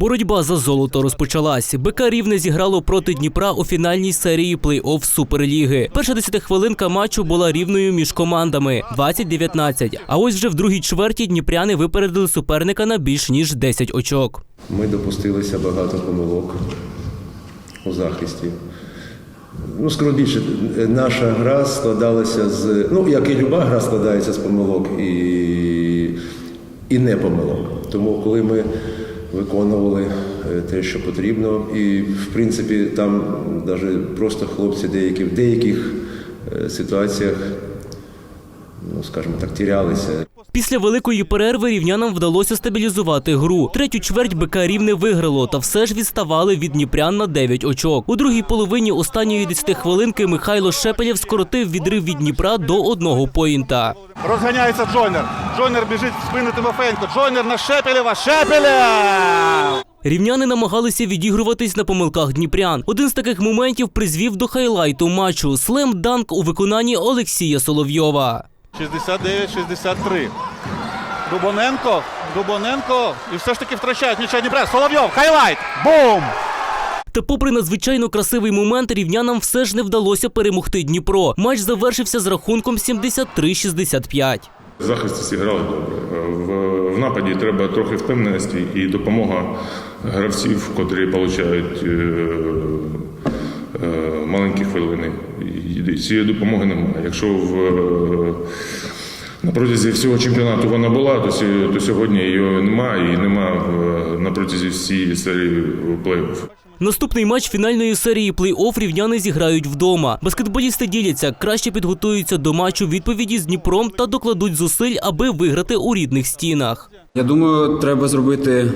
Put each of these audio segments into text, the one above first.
Боротьба за золото розпочалась. БК Рівне зіграло проти Дніпра у фінальній серії плей-офф Суперліги. Перша десятихвилинка матчу була рівною між командами 20-19. А ось вже в другій чверті дніпряни випередили суперника на більш ніж 10 очок. Ми допустилися багато помилок у захисті. Ну, скажу більше, наша гра складалася з. Ну, як і люба гра складається з помилок і, і не помилок. Тому коли ми виконували е, те, що потрібно, і в принципі там навіть просто хлопці деякі в деяких е, ситуаціях, ну скажімо так, тірялися. Після великої перерви рівнянам вдалося стабілізувати гру. Третю чверть БК Рівне виграло, та все ж відставали від Дніпрян на 9 очок. У другій половині останньої 10 хвилинки Михайло Шепелєв скоротив відрив від Дніпра до одного поінта. Розганяється Джойнер. Джойнер біжить в спину Тимофенко. Джойнер на Шепелєва. Шепелєв! Рівняни намагалися відігруватись на помилках дніпрян. Один з таких моментів призвів до хайлайту матчу слем данк у виконанні Олексія Соловйова. 69-63. Дубоненко. Дубоненко. І все ж таки втрачають м'яча Дніпра. Соловйов. Хайлайт. Бум! Та, попри надзвичайно красивий момент, рівнянам все ж не вдалося перемогти Дніпро. Матч завершився з рахунком 73-65. В захисті зіграли добре. В, в нападі треба трохи впевненості і допомога гравців, котрі отримують е, е, маленькі хвилини. І цієї допомоги немає. Якщо в, е, на протязі всього чемпіонату вона була, то, сьо- то сьогодні її немає і немає в- на протязі всієї серії плей-офф. Наступний матч фінальної серії плей-офф рівняни зіграють вдома. Баскетболісти діляться, краще підготуються до матчу відповіді з Дніпром та докладуть зусиль, аби виграти у рідних стінах. Я думаю, треба зробити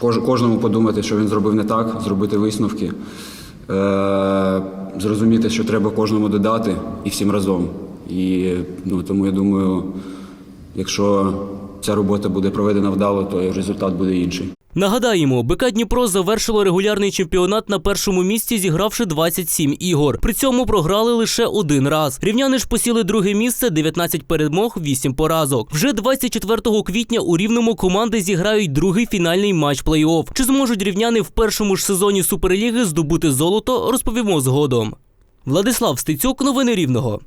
кожному подумати, що він зробив не так, зробити висновки, е- зрозуміти, що треба кожному додати і всім разом. І ну, тому я думаю, якщо ця робота буде проведена вдало, то результат буде інший. Нагадаємо, БК Дніпро завершило регулярний чемпіонат на першому місці, зігравши 27 ігор. При цьому програли лише один раз. Рівняни ж посіли друге місце, 19 перемог, 8 поразок. Вже 24 квітня у рівному команди зіграють другий фінальний матч плей-офф. Чи зможуть рівняни в першому ж сезоні Суперліги здобути золото, розповімо згодом. Владислав Стецюк, новини Рівного.